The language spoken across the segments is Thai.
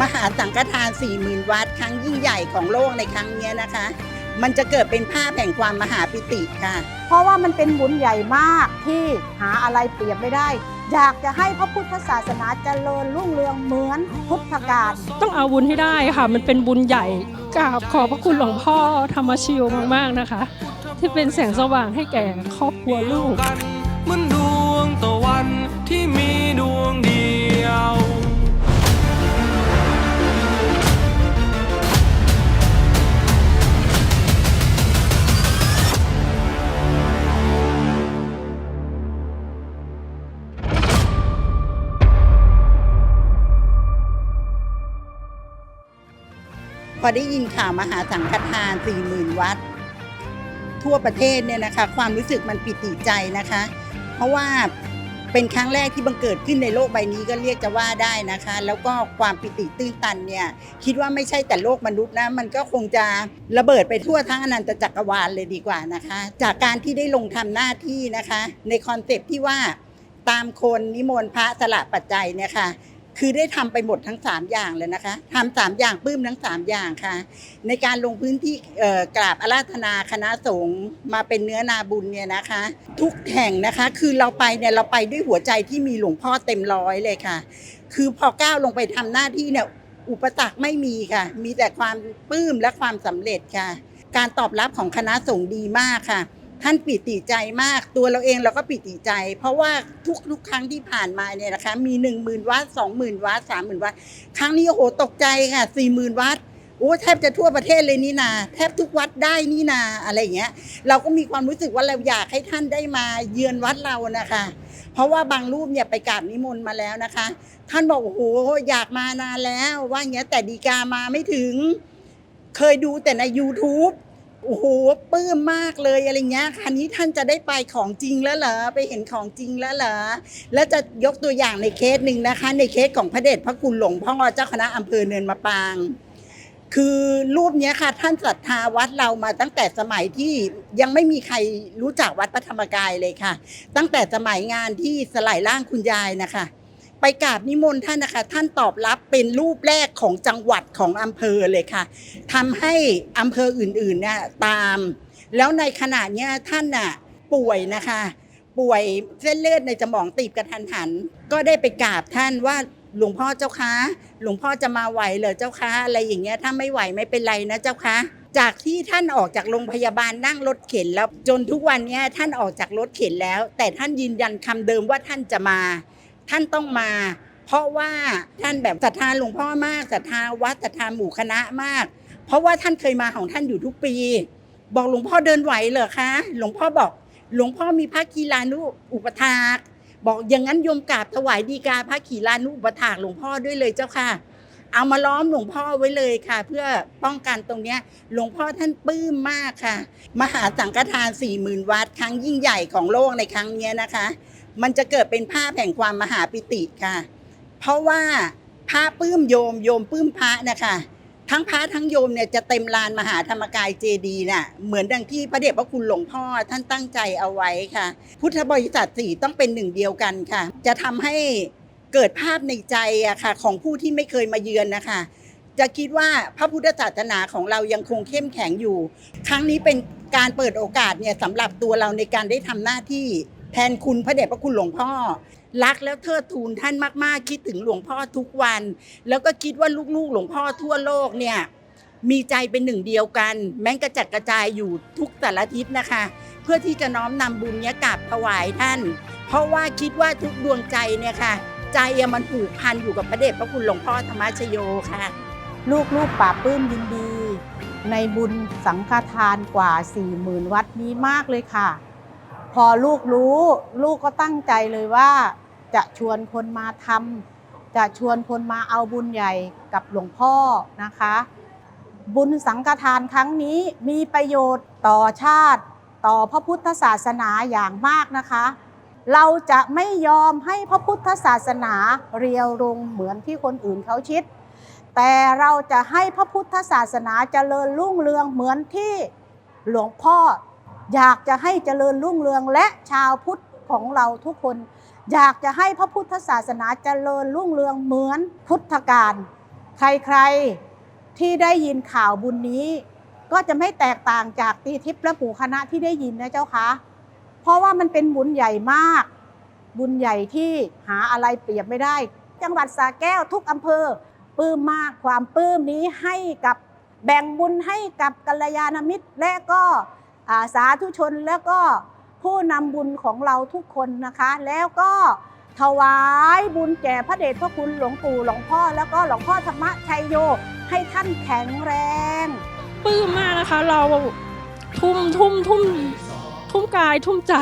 มหาสังฆทาน 40,000 วัดครั้งยิ่งใหญ่ของโลกในครั้งเนี้ยนะคะ มันจะเกิดเป็นภาพแห่งความมหาปิติค่ะ เพราะว่ามันเป็นบุญใหญ่มากที่หาอะไรเปรียบไม่ได้ อยากจะให้พระพุทธศาสนาเจริญรุ่งเรืองเหมือนพุทธกาล ต้องเอาบุญให้ได้ค่ะ มันเป็นบุญใหญ่กราบขอบพระคุณหลวงพ่อธรรมชิวมากๆนะคะ ที่เป็นแสงสว่างให้แก่ครอบครัวลูกกันเหมือนด อได้ยินข่าวมหาสังฆทาน40,000วัด ทั่วประเทศเนี่ยนะคะ ความรู้สึกมันปิติใจนะคะ เพราะว่าเป็นครั้งแรกที่บังเกิดขึ้นในโลกใบนี้ก็เรียกจะว่าได้นะคะ แล้วก็ความปิติตื้นตันเนี่ย คิดว่าไม่ใช่แต่โลกมนุษย์นะ มันก็คงจะระเบิดไปทั่วทั้งอนันตจักรวาลเลยดีกว่านะคะ จากการที่ได้ลงทำหน้าที่นะคะ ในคอนเซปที่ว่าตามคนนิมนต์พระสละปัจจัยเนี่ยค่ะ คือได้ทำไปหมดทั้ง 3 อย่างเลยนะคะทำสามอย่างปลื้มทั้ง 3 อย่างค่ะ ในการลงพื้นที่กราบอาราธนาคณะสงฆ์มาเป็นเนื้อนาบุญเนี่ยนะคะ ทุกแห่งนะคะคือเราไปเนี่ยเราไปด้วยหัวใจที่มีหลวงพ่อเต็มร้อยเลยค่ะ คือพอก้าวลงไปทำหน้าที่เนี่ยอุปสรรคไม่มีค่ะ มีแต่ความปลื้มและความสำเร็จค่ะ การตอบรับของคณะสงฆ์ดีมากค่ะ ท่านปิติใจมากตัวเราเองเราก็ปิติใจ เพราะว่าทุกทุกครั้งที่ผ่านมาเนี่ยนะคะ มีหนึ่งหมื่นวัดสองหมื่นวัดสามหมื่นวัดครั้งนี้โอ้โหตกใจค่ะสี่หมื่นวัดโอ้แทบจะทั่วประเทศเลยนี่นาแทบทุกวัดได้นี่นาอะไรอย่างเงี้ย เราก็มีความรู้สึกว่าเราอยากให้ท่านได้มาเยือนวัดเรานะคะ เพราะว่าบางรูปเนี่ยไปกราบนิมนต์มาแล้วนะคะ ท่านบอกโอ้โหอยากมานานแล้ว ว่าอย่างเงี้ยแต่ดีกามาไม่ถึง เคยดูแต่ใน YouTube โอ้โหปลื้มมากเลยอะไรเงี้ยคันนี้ท่านจะได้ไปของจริงแล้วเหรอไปเห็นของจริงแล้วเหรอแล้วจะยกตัวอย่างในเคสหนึ่งนะคะ ในเคสของพระเดชพระคุณหลวงพ่อเจ้าคณะอำเภอเนินมะปราง คือรูปเนี้ยค่ะ ท่านศรัทธาวัดเรามาตั้งแต่สมัยที่ยังไม่มีใครรู้จักวัดพระธรรมกายเลยค่ะ ตั้งแต่สมัยงานที่สลายร่างคุณยายนะคะ ไปกราบนิมนต์ท่านนะคะ ท่านตอบรับเป็นรูปแรกของจังหวัดของอำเภอเลยค่ะทำให้อำเภออื่นๆเนี่ยตาม แล้วในขณะเนี้ยท่านน่ะป่วยนะคะ ป่วยเส้นเลือดในสมองตีบกระทันหัน ก็ได้ไปกราบท่านว่าหลวงพ่อเจ้าคะหลวงพ่อจะมาไหวเหรอเจ้าคะอะไรอย่างเงี้ยถ้าไม่ไหวไม่เป็นไรนะเจ้าคะจากที่ท่านออกจากโรงพยาบาลนั่งรถเข็นแล้วจนทุกวันเนี้ยท่านออกจากรถเข็นแล้ว แต่ท่านยืนยันคำเดิมว่าท่านจะมา ท่านต้องมา เพราะว่าท่านแบบศรัทธาหลวงพ่อมากศรัทธาวัดศรัทธาหมู่คณะมาก เพราะว่าท่านเคยมาของท่านอยู่ทุกปี บอกหลวงพ่อเดินไหวเหรอคะ หลวงพ่อบอก หลวงพ่อมีพระกีฬานุอุปถากบอกอย่างนั้นโยมกราบถวายดีกาพระกีฬานุอุปถากหลวงพ่อด้วยเลยเจ้าค่ะ เอามาล้อมหลวงพ่อไว้เลยค่ะ เพื่อป้องกันตรงเนี้ย หลวงพ่อท่านปลื้มมากค่ะ มหาสังฆทาน40,000วัดครั้งยิ่งใหญ่ของโลกในครั้งเนี้ยนะคะ มันจะเกิดเป็นภาพแห่งความมหาปิติค่ะ เพราะว่าพระปื้มโยมโยมปื้มพระนะคะทั้งพระทั้งโยมเนี่ยจะเต็มลานมหาธรรมกายเจดีน่ะเหมือนดังที่พระเดชพระคุณหลวงพ่อท่านตั้งใจเอาไว้ค่ะ พุทธบริษัทสี่ต้องเป็นหนึ่งเดียวกันค่ะ จะทำให้เกิดภาพในใจอะค่ะ ของผู้ที่ไม่เคยมาเยือนนะคะ จะคิดว่าพระพุทธศาสนาของเรายังคงเข้มแข็งอยู่ ครั้งนี้เป็นการเปิดโอกาสเนี่ยสำหรับตัวเราในการได้ทำหน้าที่ แทนคุณพระเดชพระคุณหลวงพ่อ รักแล้วเทิดทูนท่านมากๆ คิดถึงหลวงพ่อทุกวัน แล้วก็คิดว่าลูกๆ หลวงพ่อทั่วโลกเนี่ยมีใจเป็นหนึ่งเดียวกัน แม้งกระจัดกระจายอยู่ทุกแต่ละทิศนะคะ เพื่อที่จะน้อมนำบุญเนี้ยกราบถวายท่าน เพราะว่าคิดว่าทุกดวงใจเนี่ยค่ะ ใจอะมันผูกพันอยู่กับพระเดชพระคุณหลวงพ่อธรรมชโยค่ะ ลูกลูกๆป่าปลื้มยินดี ในบุญสังฆทานกว่า40,000วัดนี้มากเลยค่ะ พอลูกรู้ลูกก็ตั้งใจเลยว่า จะชวนคนมาทำจะชวนคนมาเอาบุญใหญ่กับหลวงพ่อนะคะ บุญสังฆทานครั้งนี้มีประโยชน์ต่อชาติ ต่อพระพุทธศาสนาอย่างมากนะคะ เราจะไม่ยอมให้พระพุทธศาสนาเรียวลงเหมือนที่คนอื่นเขาคิด แต่เราจะให้พระพุทธศาสนาเจริญรุ่งเรืองเหมือนที่หลวงพ่อ อยากจะให้เจริญรุ่งเรืองและชาวพุทธของเราทุกคน อยากจะให้พระพุทธศาสนาเจริญรุ่งเรืองเหมือนพุทธกาลใครๆที่ได้ยินข่าวบุญนี้ ก็จะไม่แตกต่างจากตีทิพย์และหมู่คณะที่ได้ยินนะเจ้าคะเพราะว่ามันเป็นบุญใหญ่มาก บุญใหญ่ที่หาอะไรเปรียบไม่ได้ จังหวัดสระแก้วทุกอำเภอปลื้มมากความปลื้มนี้ให้กับแบ่งบุญให้กับกัลยาณมิตรและก็ สาธุชนแล้วก็ผู้นำบุญของเราทุกคนนะคะ แล้วก็ถวายบุญแก่พระเดชพระคุณหลวงปู่หลวงพ่อ แล้วก็หลวงพ่อธรรมชัยโยให้ท่านแข็งแรงปลื้มมากนะคะเราทุ่มทุ่มทุ่มทุ่มกายทุ่มใจ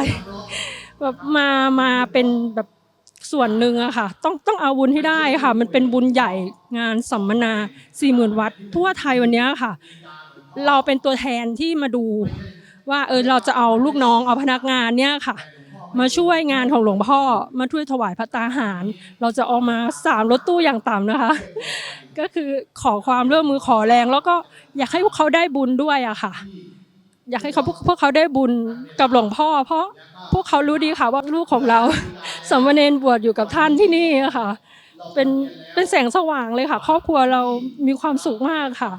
แบบมามาเป็นแบบส่วนหนึ่งอะค่ะ ต้องต้องเอาบุญให้ได้ค่ะ มันเป็นบุญใหญ่งานสัมมนา4 0,000วัดทั่วไทยวันนี้ค่ะ เราเป็นตัวแทนที่มาดู ว่าเออเราจะเอาลูกน้องเอาพนักงานเนี่ยค่ะ มาช่วยงานของหลวงพ่อมาช่วยถวายพระตาหาร เราจะเอามาสามรถตู้อย่างต่ำนะคะ ก็คือขอความร่วมมือขอแรง แล้วก็อยากให้พวกเขาได้บุญด้วยอะค่ะ อยากให้เขาพวกพวกเขาได้บุญกับหลวงพ่อ เพราะพวกเขารู้ดีค่ะว่าลูกของเราสามเณรบวชอยู่กับท่านที่นี่อะค่ะเป็นเป็นแสงสว่างเลยค่ะ ครอบครัวเรามีความสุขมากค่ะ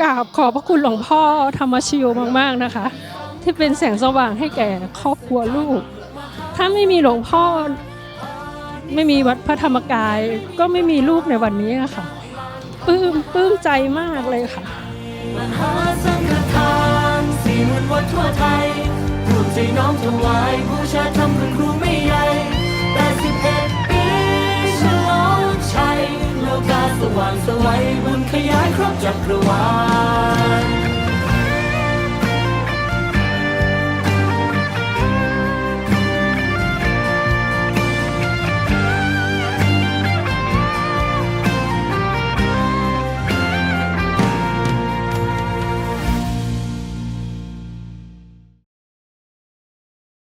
กราบขอบพระคุณหลวงพ่อธรรมชิวมาก ๆ นะคะ ที่เป็นแสงสว่างให้แก่ครอบครัวลูก ถ้าไม่มีหลวงพ่อ ไม่มีวัดพระธรรมกาย ก็ไม่มีลูกในวันนี้อะค่ะปลื้มปลื้มใจมากเลยค่ะมหาสังฆทานสี่หมื่นวัดทั่วไทยรวมใจน้อมถวายบูชาธรรมคุณครูไม่ใหญ่แปดสิบเอ็ดปีฉลองชัยโลกาสว่างสวัยบุญขยายครอบจักรวาล